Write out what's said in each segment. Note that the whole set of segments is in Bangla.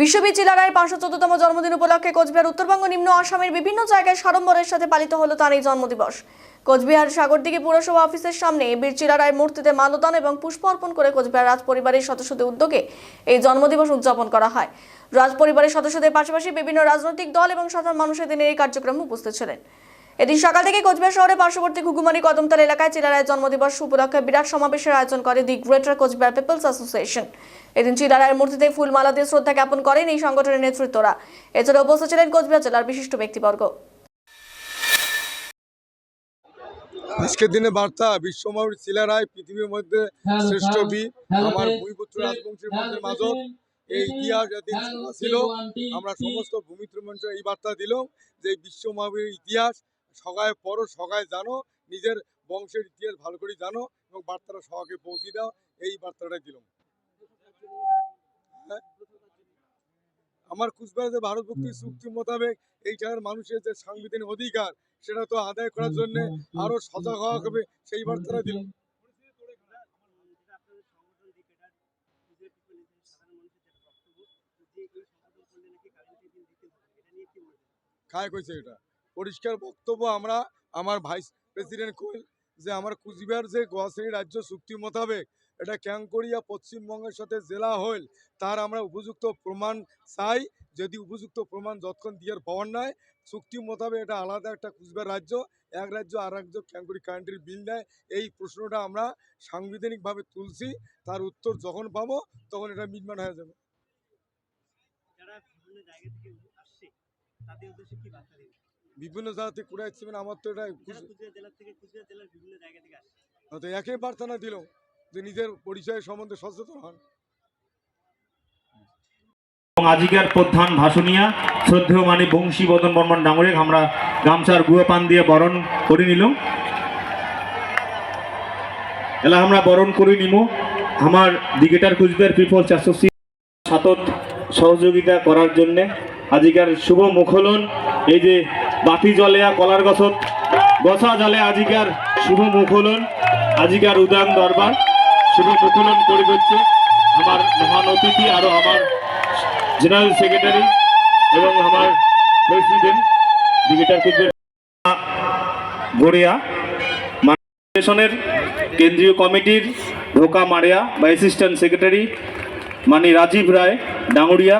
বিশ্ববীর চিলারায় পাঁচশো চোদ্দতম জন্মদিন উপলক্ষে কোচবিহার উত্তরবঙ্গ নিম্ন আসামের বিভিন্ন জায়গায় সাড়ম্বরের সাথে পালিত হলো তার এই জন্মদিবস। কোচবিহার সাগরদিঘি পুরসভা অফিসের সামনে বীর চিলারায় মূর্তিতে মালদান এবং পুষ্প অর্পণ করে কোচবিহার রাজ পরিবারের সদস্যদের উদ্যোগে এই জন্মদিবস উদযাপন করা হয়। রাজ পরিবারের সদস্যদের পাশাপাশি বিভিন্ন রাজনৈতিক দল এবং সাধারণ মানুষের দিনের এই কার্যক্রমে উপস্থিত ছিলেন। এদিন সকাল থেকে কোচবিহার শহরে পার্শ্ববর্তী ঘুঘুমারি কদমতলা এলাকায় চিলারায় জন্মদিবস উপলক্ষে বিরাট সমাবেশের আয়োজন করে the greater Coochbehar people's association. এদিন চিলারায়ের মূর্তিতে ফুলমালা দিয়ে শ্রদ্ধা জ্ঞাপন করেন এই সংগঠনের নেতৃত্বরা। এছাড়া উপস্থিত ছিলেন কোচবিহার জেলার বিশিষ্ট ব্যক্তিবর্গ। আজকের দিনে বার্তা বিশ্বময় শিলারায় পৃথিবীর মধ্যে শ্রেষ্ঠ বীর আমার ভূমিপুত্র রাজবংশের মধ্যে মাজত এই ইতিহাস যেদিন ছিল আমরা সমস্ত ভূমিত্র মঞ্চ এই বার্তা দিলাম যে বিশ্বমহাবীর ইতিহাস সগায় পড়ো সগায় জানো নিজের বংশের ইতিহাস ভালো করে জানো এবং বার্তাটা সবাইকে পৌঁছে দাও এই বার্তাটা দিলাম। হ্যাঁ? আমার কুচবিহার যে ভারত মুক্তি চুক্তি মোতাবেক এইখানের মানুষের যে সাংবিধানিক অধিকার সেটা তো আদায় করার জন্য আরও সজাগ হওয়া হবে সেই বার্তাটা দিলাম। খায় কইছে এটা? পরিষ্কার বক্তব্য আমরা আমার ভাইস প্রেসিডেন্ট কইল যে আমার কুচবিহার যে গোয়াশ্রী রাজ্য চুক্তি মোতাবেক এটা ক্যাঙ্করিয়া পশ্চিমবঙ্গের সাথে জেলা হইল, তার আমরা উপযুক্ত প্রমাণ চাই। যদি উপযুক্ত প্রমাণ যতক্ষণ দিয়ার পাওয়ার নাই, চুক্তি মোতাবেক এটা আলাদা একটা কুচবিহার রাজ্য, এক রাজ্য আর রাজ্য ক্যাঙ্করি কান্ট্রির বিল নেয়। এই প্রশ্নটা আমরা সাংবিধানিকভাবে তুলছি, তার উত্তর যখন পাবো, তখন এটা মিটমাট হয়ে যাবে। তাদের উদ্দেশ্যে কি বার্তা বিভিন্ন জায়গা থেকে কুড়াই আসছে মানে আমার তো এটা যারা কুচ- কুচবিহার জেলা থেকে কুচবিহার জেলার বিভিন্ন জায়গা থেকে তো একই বার্তা না দিল যে নিজের পরিচয় সম্বন্ধে সচেতন হন। এবং আজিকার প্রধান ভাষণিয়া শ্রদ্ধেয় মানে বংশী বদন বর্মন ডাঙরিক আমরা গামছার গুয়া পান দিয়ে বরণ করে নিলাম। এলা আমরা বরণ করে নিব আমার দিগেটার কুচবিহার পিপলস অ্যাসোসিয়েশন সাতত সহযোগিতা করার জন্যে। আজিকার শুভ মুখলন এই যে বাতি জলেয়া কলার গছত গছা জলে আজিকার শুভ মুখলন, আজিকার উদান দরবার। শুভ মুখলন করে করছে আমার মহান অতিথি আরও আমার জেনারেল সেক্রেটারি এবং আমার প্রেসিডেন্ট গড়িয়া মানের কেন্দ্রীয় কমিটির ঢোকা মারিয়া বা অ্যাসিস্ট্যান্ট সেক্রেটারি মানি রাজীব রায় ডাঙরিয়া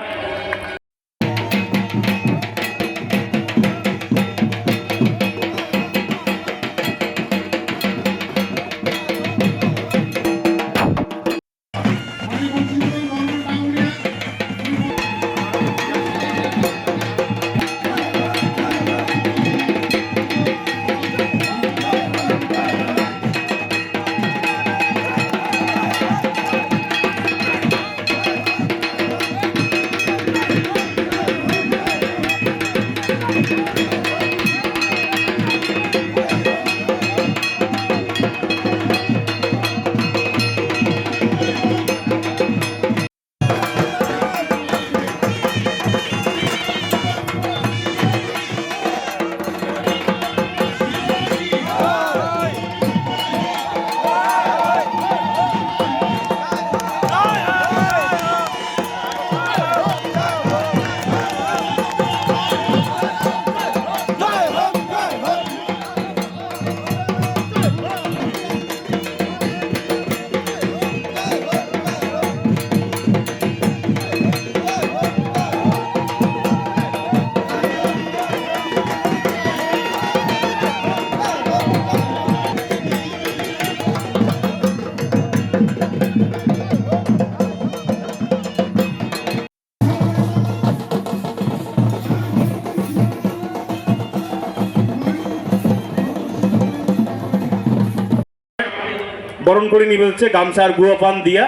বরণ করে নিবে হচ্ছে গামছা আর গুয়া পান দিয়া।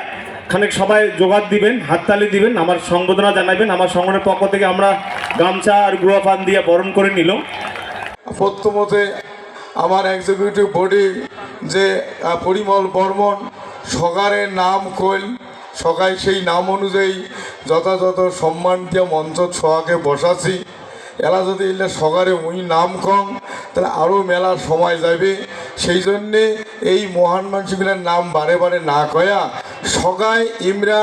খানিক সবাই জোগাড় দিবেন, হাততালি দিবেন, আমার সংবর্ধনা জানাবেন। আমার সংগঠনের পক্ষ থেকে আমরা গামছা আর গুয়া পান দিয়ে বরণ করে নিলাম। প্রথমতে আমার এক্সিকিউটিভ বডি যে পরিমল বর্মন, সগারের নাম কইল, সগাই সেই নাম অনুযায়ী যথাযথ সম্মান দিয়ে মঞ্চ ছোঁয়াকে বসাছি। এলা যদি এলে সগারে উই নাম কম তাহলে আরও মেলার সময় যাবে সেই জন্যে এই মহান মানুষগুলোর নাম বারে বারে না কয়া সগায় ইমরা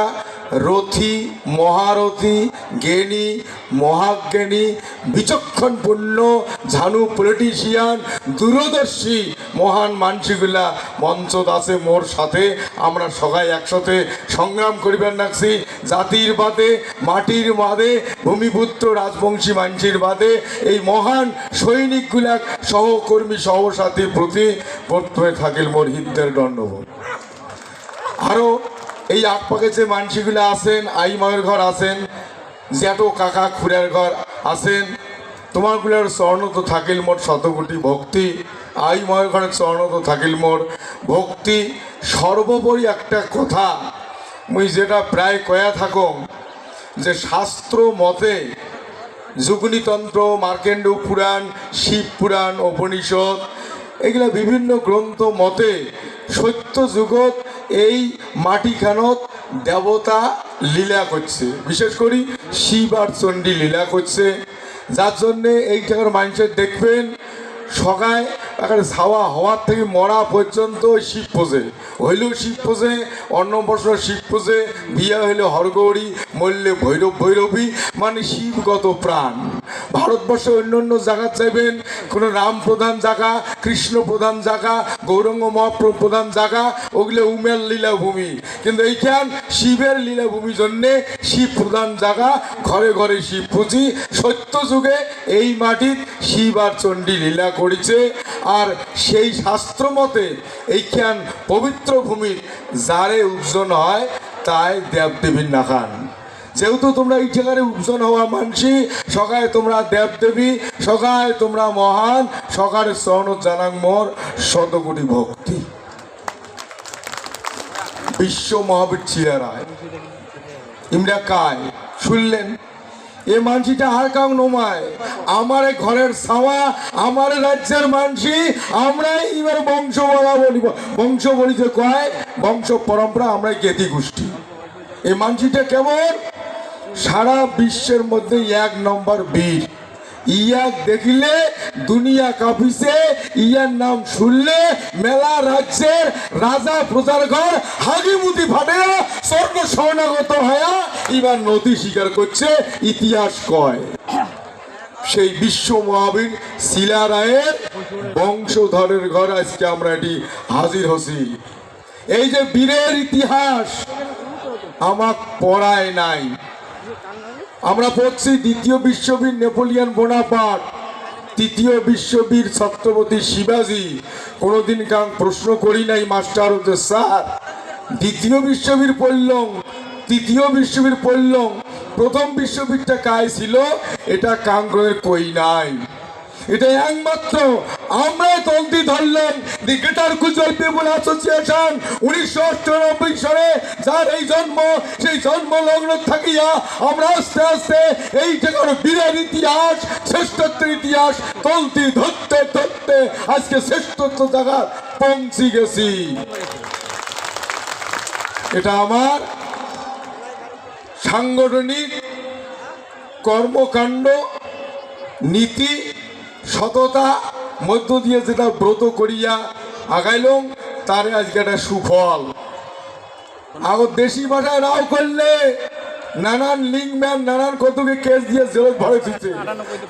রথী, মহারথী জ্ঞানী মহাজ্ঞানী, বিচক্ষণপূর্ণ, ঝানু পলিটিশিয়ান দূরদর্শী, মহান মানসিগুলা মঞ্চ দাসে মোর সাথে, আমরা সবাই একসাথে সংগ্রাম করিবার নাকছি জাতির বাদে, মাটির বাদে, ভূমিপুত্র রাজবংশী মানসির বাদে, এই মহান সৈনিকগুলা সহকর্মী সহসাথীর প্রতি প্রত্যয় থাকিল মোর হিন্দের দণ্ডবোধ। আরও এই আকপাকে যে মানসিগুলো আছেন আই মায়ের ঘর আছেন, জ্যাঠো কাকা খুড়ের ঘর আছেন, তোমারগুলোর স্বর্ণ তো থাকিল মোর শতকোটি ভক্তি আই মায়ের ঘরের স্বর্ণ তো থাকিল মোর ভক্তি। সর্বোপরি একটা কথা, মুই যেটা প্রায় কয়া থাকো যে শাস্ত্র মতে যুগনিতন্ত্র, মার্কেন্ড পুরাণ, শিব পুরাণ, উপনিষদ, এগুলা বিভিন্ন গ্রন্থ মতে সত্য যুগত এই মাটিখানত দেবতা লীলা করছে। বিশেষ করি শিব আর চণ্ডী লীলা করছে। যার জন্যে এই জায়গার মানুষের দেখবেন সকায় এখানে ছাওয়া হওয়ার থেকে মরা পর্যন্ত শিব পোজে। হইলেও শিব পোজে অন্নপ্রশ্ন শিব পোজে, বিয়া হইলে হরগৌরী, মরলে ভৈরব ভৈরবী মানে শিবগত প্রাণ। ভারতবর্ষে অন্য অন্য জায়গা চাইবেন কোনো রাম প্রধান জায়গা, কৃষ্ণ প্রধান জায়গা, গৌরঙ্গ মহাপ্রভু প্রধান জায়গা, ওগুলো উমের লীলাভূমি। কিন্তু এইখান শিবের লীলাভূমি জন্যে শিব প্রধান জায়গা, ঘরে ঘরে শিব পুঁজি। সত্য যুগে এই মাটির শিব আর চণ্ডী লীলা করেছে। আর সেই শাস্ত্র মতে এইখান পবিত্র ভূমির যারে উপজন হয়, তাই দেবদেবীর নাখান। যেহেতু তোমরা এই জায়গায় উপজন হওয়া মানসি সকালে তোমরা দেবদেবী, সকালে তোমরা মহান, সকালে স্বর্ণ জানাং মোর শতকোটি ভক্তি। বিশ্ব মহাবীর চিরারায় ইমরা কায়, শুনলেন? এ মানসিটা হার কাউ নমায়। আমার ঘরের সাওয়া আমার রাজ্যের মানসি, আমরাই এবার বংশ বলা বলিব বংশ বলিতে কয়, বংশ পরম্পরা আমরা জ্ঞাতি গোষ্ঠী এই মানসিটা কেমন? সারা বিশ্বের মধ্যে এক নম্বর বীর। ইয়াক দেখিলে দুনিয়া কাঁপিছে, ইয়ার নাম শুনলে মেলা রাজ্যের রাজা প্রজার ঘর হাগিমুতি ফাটে স্বর্ণ স্বর্ণাগত হয়া এবার নদী স্বীকার করছে, ইতিহাস কয়। সেই বিশ্ব মহাবীর শিলা রায়ের বংশধরের ঘর আজকে আমরা এটি হাজির হছি। এই যে বীরের ইতিহাস আমাক পড়ায় নাই। আমরা পড়ছি দ্বিতীয় বিশ্ববীর নেপোলিয়ান বোনাপাট তৃতীয় বিশ্ববীর ছত্রপতি শিবাজি। কোনোদিন কাম প্রশ্ন করি নাই, মাস্টার হতে স্যার। দ্বিতীয় বিশ্ববীর পড়লং তৃতীয় বিশ্ববীর পড়লং প্রথম বিশ্ববীরটা কায় ছিল? এটা কাঙ্গ্রের কই নাই। এটা একমাত্র আমরাই তন্তি ধরলাম। দি গিটার কুজল পিপুল অ্যাসোসিয়েশন উনিশশো অষ্টানব্বই সালে যার এই জন্ম, সেই জন্ম লগ্ন থাকিয়া আমরা আস্তে আস্তে এই জায়গার বীরের ইতিহাস, শ্রেষ্ঠত্বের ইতিহাস তন্তি ধরতে ধরতে আজকে শ্রেষ্ঠত্ব জায়গা পৌঁছি গেছি। এটা আমার সাংগঠনিক কর্মকাণ্ড, নীতি সততা মধ্য দিয়ে যেটা ব্রত করিয়া আগাইলং তারে আজকে একটা সুফল। আগর দেশি ভাষায় রাও করলে নানান লিঙ্কম্যান নানান কতকে কেস দিয়ে জেলত ভরে দিচ্ছে।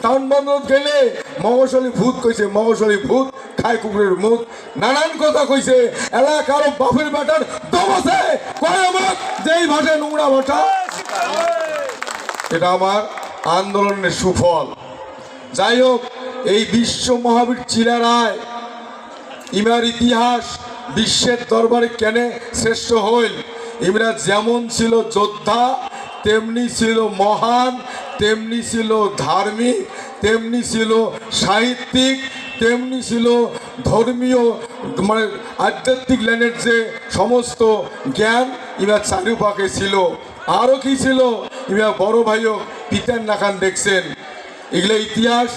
টাউন বন্ধ গেলে মগশলী ভূত কইছে মগশলী ভূত খায় কুকুরের মুখ। নানান কথা কইছে, এলাকার বাপের বেটার দম আছে। কয় আমার? যেই ভাষা, নোংরা ভাষা। এটা আমার আন্দোলনের সুফল। যাই হোক এই বিশ্ব মহাবীর চিলারায়। ইমার ইতিহাস বিশ্বের দরবারে কেন শ্রেষ্ঠ হইল? ইমরা যেমন ছিল যোদ্ধা, তেমনি ছিল মহান, তেমনি ছিল ধার্মিক, তেমনি ছিল সাহিত্যিক, তেমনি ছিল ধর্মীয় মানে আধ্যাত্মিক লাইনের যে সমস্ত জ্ঞান ইমা চারুপাকে ছিল। আরও কি ছিল? ইমা বড় ভাইও পিতার নাকান দেখছেন। এগুলো ইতিহাস,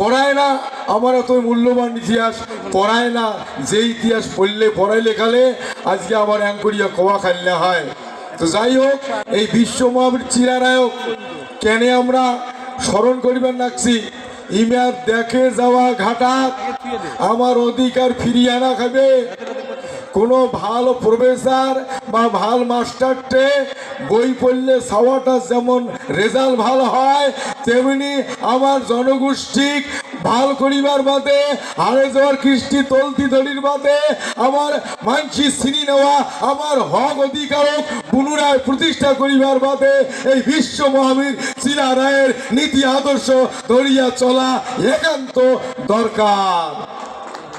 পড়ায় না, আমার এত মূল্যবান ইতিহাস, পড়ায় না। যে ইতিহাস পড়লে পড়াই লেখালে, আজকে আমার অ্যাঙ্করিয়া কোয়া খাইলে হয়। তো যাই হোক, এই বিশ্ব মহাবীর চিরানায়ক, কেন আমরা স্মরণ করিবার লাগছি ইমিয়ার দেখে যাওয়া ঘাটা, আমার অধিকার ফিরিয়ে আনা খাবে। কোনো ভালো প্রফেসর বা ভালো মাস্টারটে বই পড়লে সাওয়াটা যেমন রেজাল্ট ভালো হয়, তেমনি আমার জনগোষ্ঠী ভালো করিবার বাদে, হারে যাওয়ার কৃষ্টি তলতি ধরির বাদে, আমার মানসি চিনি নেওয়া, আমার হক অধিকারক পুনরায় প্রতিষ্ঠা করিবার বাদে, এই বিশ্ব মহাবীর চিরা রায়ের নীতি আদর্শ ধরিয়া চলা একান্ত দরকার।